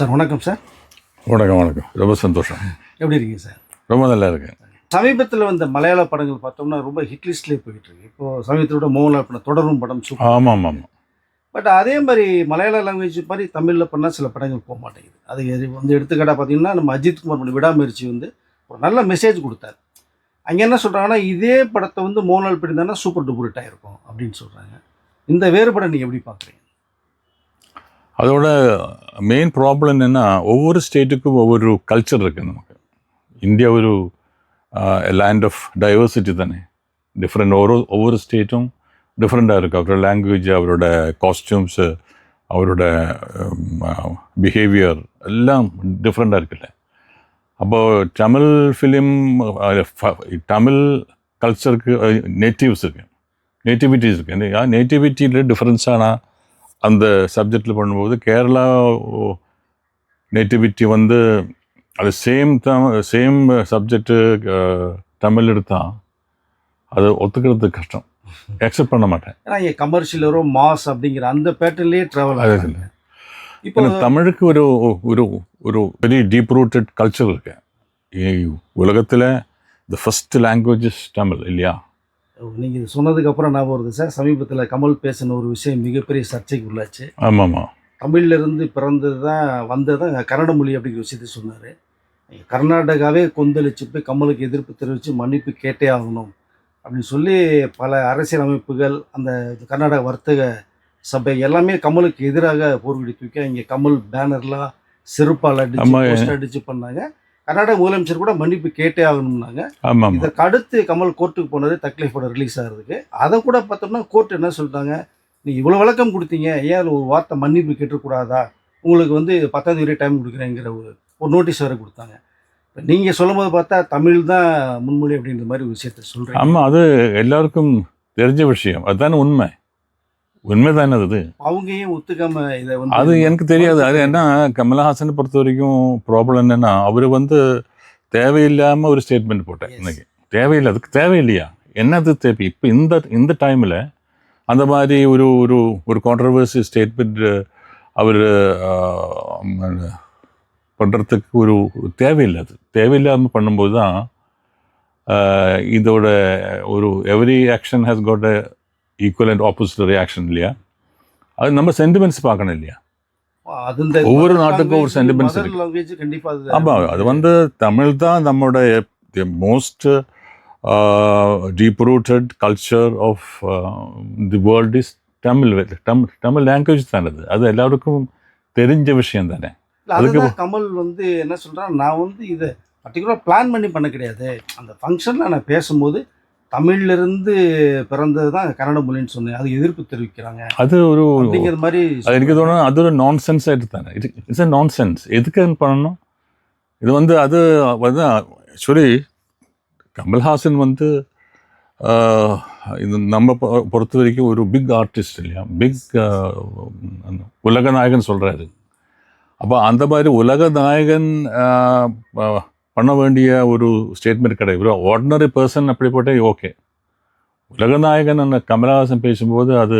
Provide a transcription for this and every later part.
Sir வணக்கம் sir. வணக்கம் வணக்கம். ரொம்ப சந்தோஷம். எப்படி இருக்கீங்க சார்? ரொம்ப நல்லா இருக்கேன். சமீபத்தில் வந்த மலையாள படங்கள் பார்த்தோம்னா ரொம்ப ஹிட் லிஸ்ட்லேயே போயிட்டு இருக்கு. இப்போ சமீபத்தோட மோகன்லால் படம் தொடரும் படம் சூப்பர் ஆமாம் ஆமாம் ஆமாம் பட் அதே மாதிரி மலையாள லாங்குவேஜ் மாதிரி தமிழில் பண்ணால் சில படங்கள் போக மாட்டேங்குது. அது வந்து எடுத்துக்காட்டாக பார்த்தீங்கன்னா நம்ம அஜித் குமார் பண்ண விடாமுயற்சி வந்து ஒரு நல்ல மெசேஜ் கொடுத்தாரு. அங்கே என்ன சொல்கிறாங்கன்னா இதே படத்தை வந்து மோகன்லால் பண்ணியிருந்தாங்கன்னா சூப்பர் டூப்பர் ஹிட் ஆயிருக்கும் அப்படின்னு சொல்கிறாங்க இந்த வேறுபடம் நீங்கள் எப்படி பார்க்குறீங்க? அதோட மெயின் ப்ராப்ளம் என்னென்னா ஒவ்வொரு ஸ்டேட்டுக்கும் ஒவ்வொரு கல்ச்சர் இருக்குது நமக்கு இந்தியா ஒரு லேண்ட் ஆஃப் டைவர்சிட்டி தானே டிஃப்ரெண்ட் ஒரு ஒவ்வொரு ஸ்டேட்டும் டிஃப்ரெண்ட்டாக இருக்குது அவரோட லாங்குவேஜ் அவரோட காஸ்டியூம்ஸு அவரோட பிஹேவியர் எல்லாம் டிஃப்ரெண்ட்டாக இருக்குல்ல அப்போது தமிழ் ஃபிலிம் தமிழ் கல்ச்சருக்கு நேட்டிவ்ஸ் இருக்குது நேட்டிவிட்டிஸ் இருக்குது நேட்டிவிட்டியில் டிஃப்ரென்ஸ் ஆனால் அந்த சப்ஜெக்டில் பண்ணும்போது கேரளா நேட்டிவிட்டி வந்து அது சேம் தான் சேம் சப்ஜெக்டு தமிழ் எடுத்தா அது ஒத்துக்கிறது கஷ்டம். அக்செப்ட் பண்ண மாட்டேன். ஏன்னா இங்கே கமர்ஷியலரோ மாஸ் அப்படிங்கிற அந்த பேட்டர்லேயே ட்ராவல் ஆகுது. இப்போ தமிழுக்கு ஒரு ஒரு ஒரு வெரி டீப் ரூட்டட் கல்ச்சர் இருக்கு. உலகத்தில் த ஃபஸ்ட் லாங்குவேஜஸ் தமிழ் இல்லையா? நீங்கள் இது சொன்னதுக்கு அப்புறம் நான் வருது சார். சமீபத்தில் கமல் பேசின ஒரு விஷயம் மிகப்பெரிய சர்ச்சைக்கு உள்ளாச்சு. ஆமாம். ஆமாம் தமிழ்ல இருந்து பிறந்தது தான் வந்தது தான் கன்னட மொழி அப்படிங்கிற விஷயத்தை சொன்னார். கர்நாடகாவே கொந்தளிச்சு போய் கமலுக்கு எதிர்ப்பு தெரிவித்து மன்னிப்பு கேட்டே ஆகணும் அப்படின்னு சொல்லி பல அரசியல் அமைப்புகள் அந்த கர்நாடக வர்த்தக சபை எல்லாமே கமலுக்கு எதிராக போர்வெடி தூக்கி இங்கே கமல் பேனர்லாம் செருப்பால் அடிச்சு அடிச்சு பண்ணாங்க. கர்நாடக முதலமைச்சர் கூட மன்னிப்பு கேட்டே ஆகணும்னாங்க. இதற்கு அடுத்து கமல் கோர்ட்டுக்கு போனது தக்லீஃப் படம் ரிலீஸ் ஆகிறதுக்கு. அதை கூட பார்த்தோம்னா கோர்ட் என்ன சொல்லிட்டாங்க? நீ இவ்வளோ விளக்கம் கொடுத்தீங்க. ஏன் அதுல ஒரு வார்த்தை மன்னிப்பு கேட்டுக்கூடாதா உங்களுக்கு வந்து பத்தாம் தேதி டைம் கொடுக்குறேங்கிற ஒரு ஒரு நோட்டீஸ் வேறு கொடுத்தாங்க. இப்போ நீங்கள் சொல்லும்போது பார்த்தா தமிழ் தான் முன்மொழி அப்படின்ற மாதிரி ஒரு விஷயத்த சொல்கிறேன் ஆமாம் அது எல்லாருக்கும் தெரிஞ்ச விஷயம். அதுதானே உண்மை. உண்மை தானே அது? அவங்க ஏன் ஒத்துக்காம இதை வந்து அது எனக்கு தெரியாது. அது என்ன கமலஹாசனை பொறுத்த வரைக்கும் ப்ராப்ளம் என்னன்னா அவர் வந்து தேவையில்லாமல் ஒரு ஸ்டேட்மெண்ட் போட்டேன். இன்னைக்கு. தேவையில்லை அதுக்கு தேவையில்லையா? என்னது தேவை? இப்போ இந்த இந்த டைமில் அந்த மாதிரி ஒரு ஒரு ஒரு கான்ட்ரவர்சி ஸ்டேட்மெண்ட் அவர் பண்ணுறதுக்கு ஒரு தேவையில்லை அது. தேவையில்லாமல் பண்ணும்போது தான் இதோட ஒரு every action has got a equal and opposite reaction இல்லையா? அது நம்ம சென்டிமெண்ட்ஸ் பார்க்கணும் இல்லையா? ஒவ்வொரு நாட்டுக்கும் ஒரு மதர் இருக்கு. ஆமாம் அது வந்து தமிழ் தான் நம்மளோட most deep rooted culture of the world is Tamil Tamil Tamil language தானே அது. அது எல்லாருக்கும் தெரிஞ்ச விஷயம் தானே. அதுதான் கமல் வந்து என்ன சொல்றான்? நான் வந்து இதை பர்டிகுலராக பிளான் பண்ணி பண்ண கிடையாது. அந்த ஃபங்க்ஷனில் நான் பேசும்போது தமிழ்ல இருந்து பிறந்தது தான் கன்னட மொழின்னு சொன்னேன். அது எதிர்ப்பு தெரிவிக்கிறாங்க. அது ஒரு அப்படிங்கிற மாதிரி அது எனக்கு தோணும் அது ஒரு நான் சென்ஸ் ஆகிட்டு தானே. இது இட்ஸ் அ நான் சென்ஸ் எதுக்கு பண்ணணும்? இது வந்து அது வந்து ஆக்சுவலி கமல்ஹாசன் வந்து இது நம்ம பொறுத்த வரைக்கும் ஒரு பிக் ஆர்டிஸ்ட் இல்லையா? பிக் உலக நாயகன் சொல்கிறாரு அப்போ அந்த மாதிரி உலக நாயகன் பண்ண வேண்டிய ஒரு ஸ்டேட்மெண்ட் கிடையாது. ஒரு ஆர்டினரி பர்சன் அப்படி போட்டே ஓகே உலக நாயகன் அந்த கமல்ஹாசன் பேசும்போது அது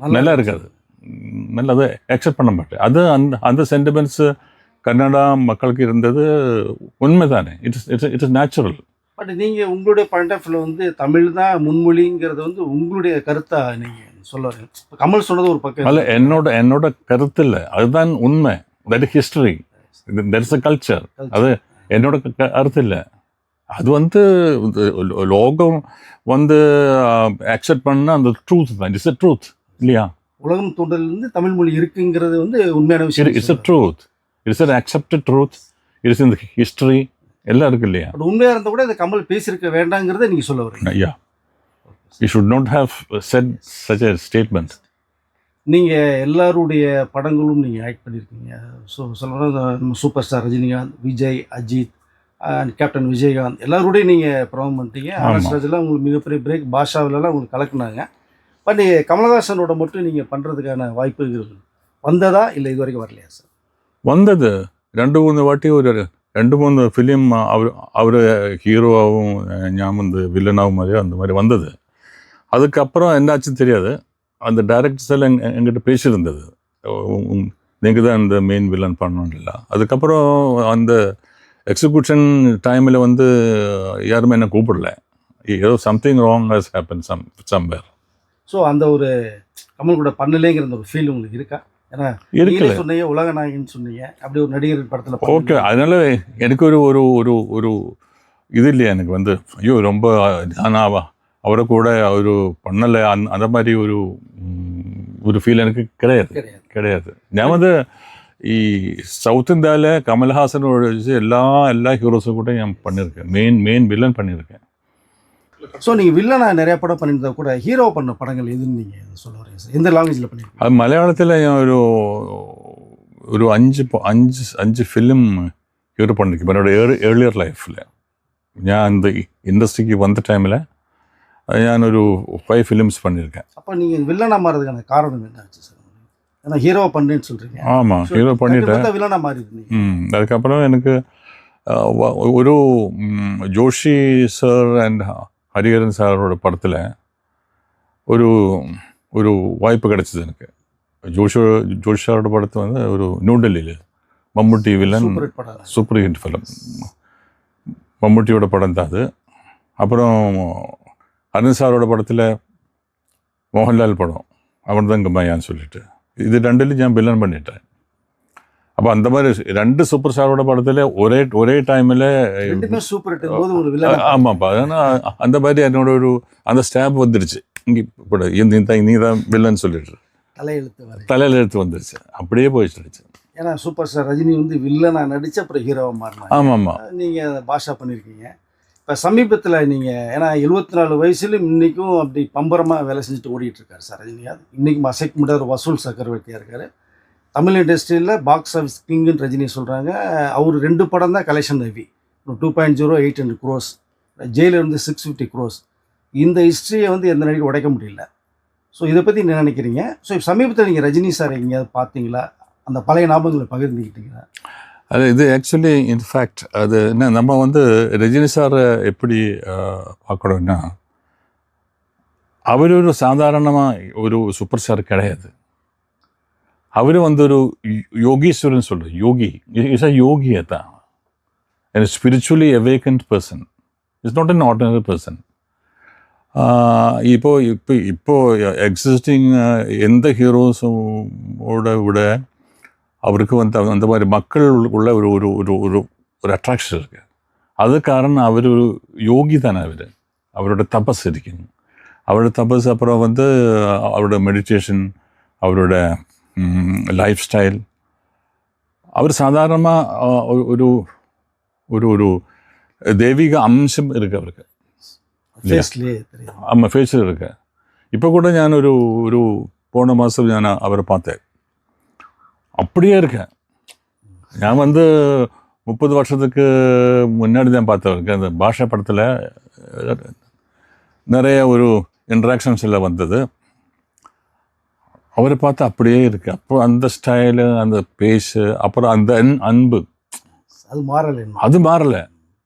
நல்லா இருக்காது. ம், நல்லது அக்செப்ட் பண்ண மாட்டேன். அது அந்த அந்த சென்டிமெண்ட்ஸ் கன்னடா மக்களுக்கு இருந்தது உண்மை தானே it's it's it's natural but நீங்க உங்களுடைய பாயிண்ட் ஆஃப் வியூல வந்து தமிழ் தான் முன்மொழிங்கிறது வந்து உங்களுடைய கருத்தா நீங்க சொல்ல கமல் சொன்னது ஒரு பக்கம். அல்ல என்னோட என்னோட கருத்து இல்லை. அதுதான் உண்மை. That history is a culture அது என்னோட கருத்து இல்லை அது வந்து லோகம் வந்து அக்செப்ட் பண்ண அந்த ட்ரூத் தான் இட்ஸ் அ ட்ரூத் இல்லையா உலகம் தோன்றதுல இருந்து தமிழ் மொழி இருக்குங்கிறது வந்து உண்மையான விஷயம் it's a truth it's an accepted truth it's இந்த ஹிஸ்டரி எல்லாம் இருக்கு இல்லையா பட் உண்மையா இருந்தா கூட இதை கமல் பேசியிருக்க வேண்டாங்கிறத நீங்க சொல்ல வரீங்க Yeah, you should not have said such a statement. நீங்க எல்லாருடைய படங்களும் நீங்க ஆக்ட் பண்ணியிருக்கீங்க ஸோ சொல்லணும் super star Rajinikanth Vijay Ajith and captain Vijayakanth எல்லாரோடையும் நீங்க ப்ரொமோட் பண்ணிட்டீங்க. ராஜெல்லாம் உங்களுக்கு மிகப்பெரிய பிரேக் பாஷாவிலலாம் உங்களுக்கு கலக்குனாங்க. பட் கமலஹாசனோட மட்டும் நீங்க பண்றதுக்கான வாய்ப்புகள் வந்ததா இல்லை இது வரைக்கும் வரலையா சார் வந்தது. ரெண்டு மூணு வாட்டி ஒரு ரெண்டு மூணு ஃபிலிம் அவர் அவர் ஹீரோவாகவும் ஞாபகம் வில்லனாகவும் மாதிரி அந்த மாதிரி வந்தது. அதுக்கப்புறம் என்னாச்சுன்னு தெரியாது. அந்த டைரக்டர்ஸ் எல்லாம் எங்க- எங்கிட்ட பேசியிருந்தது. நீங்கள் தான் இந்த மெயின் வில்லன் பண்ணணும்ல. அதுக்கப்புறம் அந்த எக்ஸிக்யூஷன் டைமில் வந்து யாருமே என்ன கூப்பிடல. ஏதோ something wrong has happen some somewhere so அந்த ஒரு கமல் கூட பண்ணலேங்கிற அந்த ஒரு ஃபீல் உங்களுக்கு இருக்கா? ஏன்னா இருக்குல்ல நீங்களே சொன்னீங்க உலக நாயகன் சொன்னீங்க. அப்படி ஒரு நடிகர் படத்தில் ஓகே அதனால எனக்கு ஒரு ஒரு ஒரு ஒரு இது இல்லையா எனக்கு வந்து? ஐயோ ரொம்ப நான் அவ- அவரை கூட ஒரு பண்ணலை அந் அந்த மாதிரி ஒரு ம், ஒரு ஃபீல் எனக்கு கிடையாது கிடையாது கிடையாது ഞാൻ வந்து ഈ സൗത്ത് ഇന്ത്യയിലെ കമൽഹാസൻ ഒഴിച്ച് എല്ലാ എല്ലാ ഹീറോസും കൂടെ ഞാൻ பண்ணியிருக்கேன் மெயின் மெயின் வில்லன் பண்ணியிருக்கேன் ஸோ நீங்கள் வில்லனா நிறைய படம் பண்ணியிருந்தா கூட ஹீரோ பண்ண படங்கள் எதுன்னு நீங்கள் சொல்ல வரீங்க சார் எந்த லாங்குவேஜில் பண்ணியிருக்கீங்க അത് മലയാളത്തിൽ ഞാൻ ഒരു ഒരു അഞ്ച് പ- അഞ്ച് അഞ്ച് ഫിലിം ഹീറോ பண்ணியிருக்கேன் என்னோட ഏർലിയർ ലൈഫിൽ ഞാൻ இந்த இண்டஸ்ட்ரிக்கு வந்த டைமில் ഞാനൊരു ஃபைவ் ஃபிலிம்ஸ் பண்ணியிருக்கேன் அப்போ நீங்கள் வில்லனா மாறதுக்கான காரணம் என்ன ஆச்சு சார் ஏன்னா ஹீரோ பண்ணேன்னு சொல்கிறீங்க ஆமாம் ஹீரோ பண்ணிட்டேன் வில்லனா மாறி இருந்தீங்க ம், அதுக்கப்புறம் எனக்கு அஹ், வ- ஒரு ம், ஜோஷி சார் அண்ட் ஹரிஹரன் சாரோட படத்தில் ஒரு ஒரு வாய்ப்பு கிடைச்சது எனக்கு ஜோஷி ஜோஷி சாரோட படத்தை வந்து ஒரு நியூடெல்லியில் மம்முட்டி வில்லன் சூப்பர் ஹிட் படம் சூப்பர் ஹிட் ஃபிலிம் மம்முட்டியோட படம் தான் அது அப்புறம் அருண் சாரோட படத்தில் மோகன்லால் படம் அவன் தான் கம்மையான்னு சொல்லிட்டு. இது ரெண்டுலையும் ഞാൻ வில்லன் பண்ணிட்டேன். அப்போ அந்த மாதிரி ரெண்டு சூப்பர் ஸ்டாரோட படத்தில் ஒரே ஒரே டைமில் ஆமாப்பா அதனால் அந்த மாதிரி என்னோட ஒரு அந்த ஸ்டாப் வந்துருச்சு. இங்கே இப்போ தான் நீ தான் வில்லன் சொல்லிட்டு. தலையெழுத்து எடுத்து வந்துருச்சு. அப்படியே போயிடுச்சு ஏன்னா சூப்பர் ஸ்டார் ரஜினி வந்து வில்லனா நடிச்சு அப்புறம் ஹீரோவா மாறினாங்க ஆமாம் ஆமாம் நீங்கள் பாஷா பண்ணியிருக்கீங்க இப்போ சமீபத்தில் நீங்கள் ஏன்னா எழுபத்தி நாலு வயசுலையும் இன்றைக்கும் அப்படி பம்பரமாக வேலை செஞ்சுட்டு ஓடிட்டுருக்காரு சார். ரஜினிகாந்த் இன்றைக்கும் அசைக்க முடியாத ஒரு வசூல் சக்கரவர்த்தியாக இருக்கார். தமிழ் இண்டஸ்ட்ரியில் பாக்ஸ் ஆஃபீஸ் கிங்குன்னு ரஜினி சொல்கிறாங்க அவர் ரெண்டு படம் தான் collection heavy two point zero eight hundred crores ஜெயிலில் இருந்து சிக்ஸ் ஃபிஃப்டி க்ரோஸ் இந்த ஹிஸ்ட்ரியை வந்து எந்த நடிகர் உடைக்க முடியல. ஸோ இதை பற்றி என்ன நினைக்கிறீங்க? ஸோ சமீபத்தில் நீங்கள் ரஜினி சார் எங்கேயாவது பார்த்தீங்களா? அந்த பழைய ஞாபகங்களை பகிர்ந்துக்கிட்டீங்களா? அது இது ஆக்சுவலி இன்ஃபேக்ட் அது என்ன நம்ம வந்து ரஜினி சாரை எப்படி அஹ், பார்க்கணும்னா அவரொரு சாதாரணமாக ஒரு சூப்பர் ஸ்டார் கிடையாது. அவர் வந்து ஒரு யோகீஸ்வரன் சொல்ற யோகி இஸ் அ யோகியை தான் and spiritually awakened person. Is not an ordinary person. இப்போ இப்போ இப்போ எக்ஸிஸ்டிங் எந்த ஹீரோஸோட விட அவருக்கு வந்து அந்த மாதிரி மக்கள் உள்ள ஒரு ஒரு ஒரு ஒரு ஒரு அட்ராக்ஷன் இருக்கு அது காரணம் அவர் ஒரு யோகி தானே அவர் அவரோட தபஸ் இருக்கும் அவரோட தபஸ் அப்புறம் வந்து அவரோட மெடிடேஷன் அவரோட லைஃப் ஸ்டைல் அவர் சாதாரணமாக ஒரு ஒரு ஒரு தெய்வீக அம்சம் இருக்கு அவருக்கு ஃபேஸ்லேயே தெரியும் ஆமாம் ஃபேஸில் இருக்கு இப்போ கூட ഞാൻ ഒരു ഒരു போன மாதம் ഞാൻ அவரை பார்த்தேன் அப்படியே இருக்கேன் நான் வந்து முப்பது வருஷத்துக்கு முன்னாடி தான் பார்த்தவருக்கு அந்த பாஷா படத்தில் நிறைய ஒரு இன்ட்ராக்ஷன்ஸ் எல்லாம் வந்தது அவரை பார்த்து அப்படியே இருக்கு அப்போ அந்த ஸ்டைலு அந்த பேஸு அப்புறம் அந்த அன்- அன்பு அது மாறலை இன்னும். അത് മാറില്ല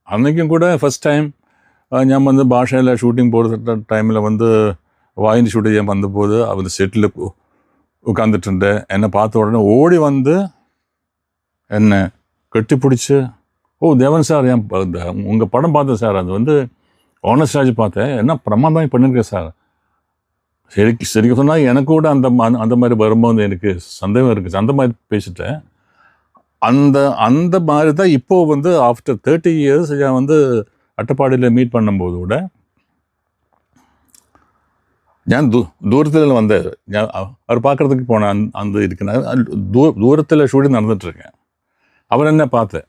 അന്നേക്കും കൂടെ ഫസ്റ്റ് ടൈം ഞാൻ വന്ന് ഭാഷയിലെ ഷൂട്ടിംഗ് പോകുന്ന ടൈമിൽ വന്ന് വായിൻ്റെ ഷൂട്ട് ചെയ്യാൻ വന്നപ്പോൾ അവർ സെറ്റിൽ உட்காந்துட்டு என்னை பார்த்த உடனே ஓடி வந்து என்னை கட்டிப்பிடிச்சு ஓ தேவன் சார் என் உங்கள் படம் பார்த்தேன் சார். அது வந்து ஆனஸ்ட் பார்த்தேன். என்ன பிரமாதம் பண்ணியிருக்கேன் சார் சரி? சரிக்க சொன்னால் எனக்கு கூட அந்த அந்த மாதிரி வரும்போது எனக்கு சந்தேகம் இருக்குது அந்த மாதிரி பேசிட்டேன். அந்த அந்த மாதிரி தான் இப்போது வந்து ஆஃப்டர் தேர்ட்டி இயர்ஸ் நான் வந்து அட்டப்பாடியில் மீட் பண்ணும்போது கூட ഞാൻ ദൂ ദൂരത്തിൽ വന്നത് ഞാൻ അവ- അവർ பார்க்கறதுக்கு போனேன் அந்த அந்த இருக்கிறேன் தூ தூரத்தில் ஷூட்டிங் நடந்துட்டுருக்கேன் அவர் என்ன பார்த்து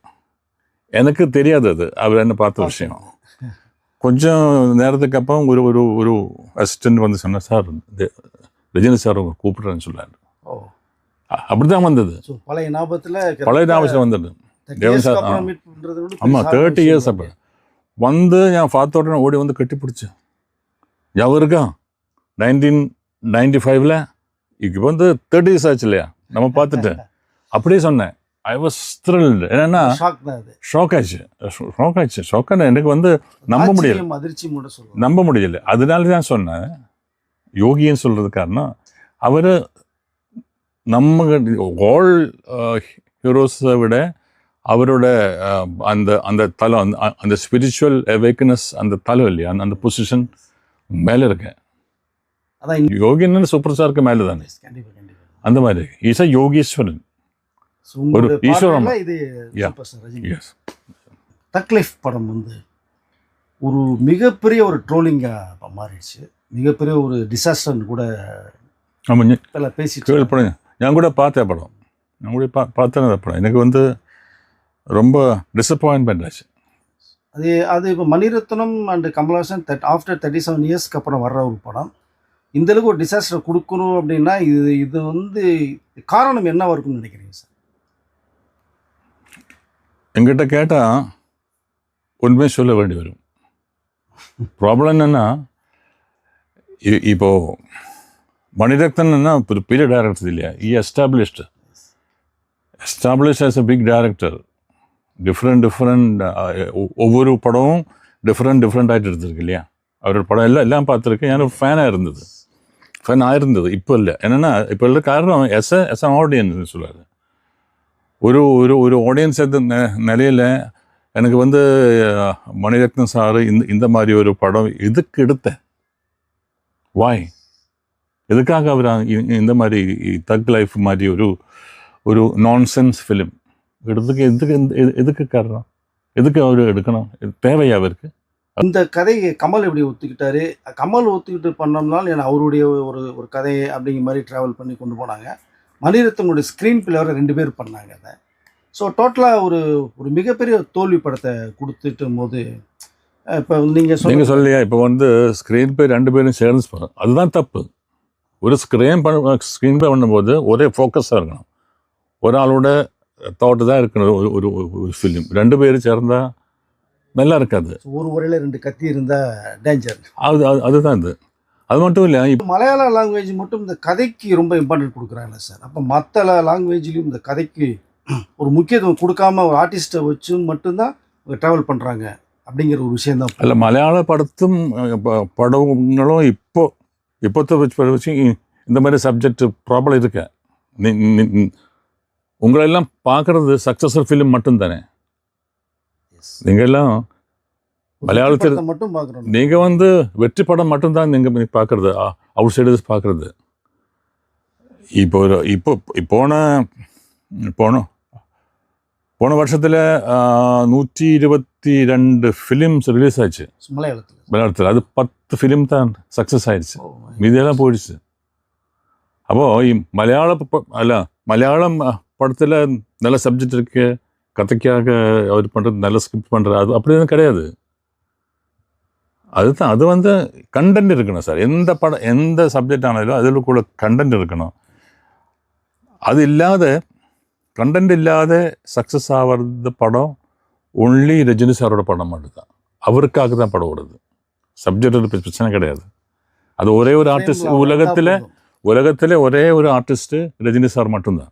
எனக்கு தெரியாது அது அவர் என்ன பார்த்த விஷயம் கொஞ்சம் நேரத்துக்கு அப்புறம் ஒரு ஒரு ஒரு அசிஸ்டன்ட் வந்து சொன்னார் சார் இது- ரஜினி சார் உங்களை கூப்பிடுறேன்னு சொன்னார் ஓ அப்படி தான் வந்தது ஸோ பழைய ஞாபகத்தில் பழைய ஞாபகம் வந்தது தேவன் சார், ஆ. மீட் பண்ணுறது விட ஆமாம் பெரிய தேர்ட்டி விஷயம் இயர்ஸ் தான். அப்போ வந்து நான் பார்த்த உடனே ஓடி வந்து கட்டி பிடிச்சேன் ஞாபகம் இருக்கா நைன்டீன் நைன்டி ஃபைவ்ல இப்போ வந்து தேர்ட்டி இயர்ஸ் ஆச்சு இல்லையா? நம்ம பார்த்துட்டு. அப்படியே சொன்னேன். ஐ வாஸ் த்ரில்டு என்னன்னா ஷாக் ஆச்சு. ஷாக் ஆச்சு. ஷாக்கான எனக்கு வந்து நம்ப முடியல. அதிர்ச்சி நம்ப முடியல. அதனால தான் சொன்னேன். யோகின்னு சொல்றது காரணம் அவர் நம்ம ஆல் ஹீரோஸை விட அவரோட அஹ், அந்த அந்த தலம் அந்த அந்த ஸ்பிரிச்சுவல் அவேக்னஸ் அந்த தலம் இல்லையா? அந்த அந்த பொசிஷன் மேலே இருக்கேன். அதான் யோகின்னு சூப்பர் ஸ்டாருக்கு மேலே தானே கண்டிப்பாக கண்டிப்பாக அந்த மாதிரி ஈசா யோகீஸ்வரன் ஸோ உங்களுடைய ஒரு ஈஸ்வரம். பார்வையில இது Yeah. Super star Rajini yes Thug Life படம் வந்து ஒரு மிகப்பெரிய ஒரு ட்ரோலிங்காக மாறிடுச்சு மிகப்பெரிய ஒரு டிசாஸ்டர்னு கூட ஆமாம் பேசிட்டு படம் நான் கூட பார்த்தேன் படம் நான் கூட பா பார்த்தேன் அந்த படம் எனக்கு வந்து ரொம்ப டிசப்பாயின்மெண்ட் ஆச்சு அது அது இப்போ Mani Ratnam and Kamal Haasan that after thirty seven இயர்ஸ்க்கு அப்புறம் வர்ற ஒரு படம் இந்த அளவுக்கு ஒரு டிசாஸ்டர் கொடுக்கணும் அப்படின்னா இது இது வந்து காரணம் என்னவா இருக்கும்னு நினைக்கிறீங்க சார்? எங்கிட்ட கேட்டால் உண்மையை சொல்ல வேண்டி வரும். ப்ராப்ளம் என்னென்னா இப்போ மணிரத்னன்னா ஒரு பெரிய டேரக்டர் இல்லையா? இ established established as a big director different different ஒவ்வொரு படமும் டிஃப்ரெண்ட் டிஃப்ரெண்ட் ஆகிட்டு எடுத்திருக்கு இல்லையா? அவரோட படம் எல்லாம் எல்லாம் பார்த்துருக்கேன். எனக்கு ஃபேனாக இருந்தது. நான் இருந்தது இப்போ இல்லை என்னென்னா இப்போ உள்ள காரணம் எஸ் எஸ் அன் ஆடியன்ஸ் சொல்லுவார் ஒரு ஒரு ஒரு ஆடியன்ஸ் எந்த நெ- எனக்கு வந்து மணிரத்னம் சார் இந்த இந்த மாதிரி ஒரு படம் எதுக்கு எடுத்தேன் வாய் எதுக்காக அவர் இந்த மாதிரி தக் லைஃப் மாதிரி ஒரு ஒரு நான்சென்ஸ் ஃபிலிம் எடுத்துக்கு எதுக்கு எதுக்கு காரணம் எதுக்கு அவர் எடுக்கணும் தேவையா அவருக்கு இந்த கதையை கமல் எப்படி ஒத்துக்கிட்டாரு? கமல் ஒத்துக்கிட்டு பண்ணோம்னால ஏன்னா அவருடைய ஒரு ஒரு கதையை அப்படிங்கிற மாதிரி ட்ராவல் பண்ணி கொண்டு போனாங்க. மணிரத்னனுடைய ஸ்க்ரீன் பிளேவரை ரெண்டு பேர் பண்ணாங்க அதை. ஸோ டோட்டலாக ஒரு ஒரு மிகப்பெரிய தோல்வி படத்தை கொடுத்துட்டும் போது இப்போ நீங்கள் நீங்கள் சொல்லியா இப்போ வந்து ஸ்க்ரீன் பிளே ரெண்டு பேரும் சேர்ந்து பண்ணணும் அதுதான் தப்பு. ஒரு ஸ்க்ரீன் பண்ண ஸ்க்ரீன் பிளே பண்ணும்போது ஒரே ஃபோக்கஸாக இருக்கணும். ஒரு ஆளோட தோட்டு தான் இருக்கணும் ஒரு ஒரு ஃபிலிம் ரெண்டு பேரும் சேர்ந்தால் நல்லா இருக்காது. ஒரு உரையில் ரெண்டு கத்தி இருந்தால் டேஞ்சர் அது அது- அதுதான் இது. அது மட்டும் இல்லை இப்போ மலையாள லாங்குவேஜ் மட்டும் இந்த கதைக்கு ரொம்ப இம்பார்ட்டன்ட் கொடுக்குறாங்க சார் அப்போ மற்ற லாங்குவேஜ்லேயும் இந்த கதைக்கு ஒரு முக்கியத்துவம் கொடுக்காம ஒரு ஆர்டிஸ்ட்டை வச்சு மட்டும்தான் ட்ராவல் பண்ணுறாங்க அப்படிங்கிற ஒரு விஷயம் தான். அல்ல மலையாள படத்தும் படங்களும் இப்போ இப்போத்த வச்சு இந்த மாதிரி சப்ஜெக்ட் ப்ராப்ளம் இருக்கு. உங்களெல்லாம் பார்க்கறது சக்ஸஸ்ஃபுல் ஃபிலிம் மட்டும்தானே? நீங்கள் எல்லாம் மலையாளத்தில் மட்டும் பார்க்குறோம். நீங்க வந்து வெற்றி படம் மட்டும்தான் நீங்க பார்க்கறது அவுட் சைடர்ஸ் பார்க்கறது. இப்போ இப்போ போன போன போன வருஷத்துல நூற்றி இருபத்தி ரெண்டு ஃபிலிம்ஸ் ரிலீஸ் ஆச்சு மலையாளத்தில். மலையாளத்தில். அது பத்து ஃபிலிம் தான் சக்ஸஸ் ஆயிடுச்சு. மீதியெல்லாம் போயிடுச்சு. அப்போ ഈ மலையாள அல்ல மலையாளம் படத்தில் நல்ல சப்ஜெக்ட் இருக்கு. கதைக்காக அவர் பண்ணுறது நல்ல ஸ்கிரிப்ட் பண்ணுறது அது அப்படி எதுவும் கிடையாது. அதுதான் அது வந்து கண்டென்ட் இருக்கணும் சார் எந்த படம் எந்த சப்ஜெக்ட் ஆனாலும் அதில் கூட கண்டென்ட் இருக்கணும். அது இல்லாத கண்டென்ட் இல்லாத சக்ஸஸ் ஆகிறது படம் ஒன்லி ரஜினி சாரோட படம் மட்டும்தான். அவருக்காக தான் படம் ஓடுது. சப்ஜெக்ட் பிரச்சனை கிடையாது. அது ஒரே ஒரு ஆர்டிஸ்ட் உலகத்தில் உலகத்தில் ஒரே ஒரு ஆர்டிஸ்ட்டு ரஜினி சார் மட்டும்தான்.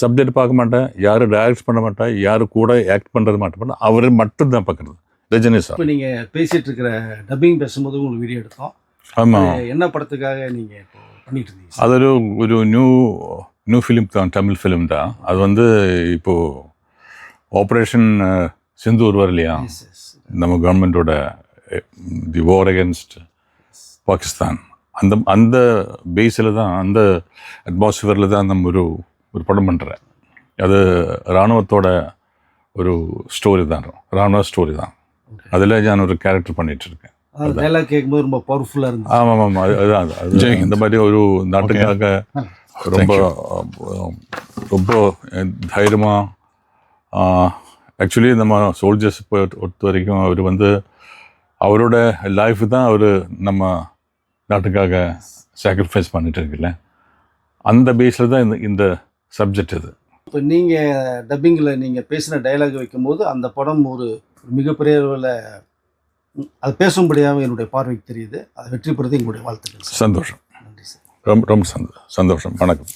சப்ஜெக்ட் பார்க்க மாட்டேன் யாரும் டைரக்ட் பண்ண மாட்டேன் யாரு கூட ஆக்ட் பண்ணுறது மாட்டேன். அவரை மட்டும் தான் பார்க்குறது. ரஜினி சார். இப்போ நீங்கள் பேசிகிட்டு இருக்கிற டப்பிங் பேசும்போது உங்களுக்கு வீடியோ எடுத்தோம். ஆமாம் என்ன படத்துக்காக நீங்கள் இப்போ பண்ணிட்டு இருந்தீங்க? அதொரு ஒரு நியூ நியூ ஃபிலிம் தான் தமிழ் ஃபிலிம் தான். அது வந்து இப்போது ஆப்ரேஷன் சிந்தூர் வரலையா நம்ம கவர்மெண்ட்டோட தி வார் அகேன்ஸ்ட் பாகிஸ்தான் அந்த அந்த பேஸில் தான் அந்த அட்மாஸ்ஃபியரில் தான் நம்ம ஒரு ஒரு படம் பண்ணுறேன் அது இராணுவத்தோட ஒரு ஸ்டோரி தான். இராணுவ ஸ்டோரி தான். அதில் நான் ஒரு கேரக்டர் பண்ணிட்டு இருக்கேன் அதாவது டைலாக் கேட்கும்போது ரொம்ப பவர்ஃபுல்லாக இருந்துச்சு. ஆமாம் ஆமாம் அது அதுதான் அது. இந்த மாதிரி ஒரு நாட்டுக்காக ரொம்ப ரொம்ப தைரியமாக ஆக்சுவலி நம்ம சோல்ஜர்ஸ் பொறுத்த வரைக்கும் அவர் வந்து அவரோட லைஃப் தான் அவர் நம்ம நாட்டுக்காக சாக்ரிஃபைஸ் பண்ணிட்டு இருக்குல்ல அந்த பேஸில் தான் இந்த இந்த சப்ஜெக்ட் இது. இப்போ நீங்கள் டப்பிங்கில் நீங்கள் பேசின டைலாக் வைக்கும்போது அந்த படம் ஒரு மிகப்பெரிய அளவில் அது பேசும்படியாக என்னுடைய பார்வைக்கு தெரியுது. அதை வெற்றி பெறுறது எங்களுடைய வாழ்த்துக்கள் சந்தோஷம். நன்றி சார். ரொம்ப ரொம்ப சந்தோ சந்தோஷம். வணக்கம்.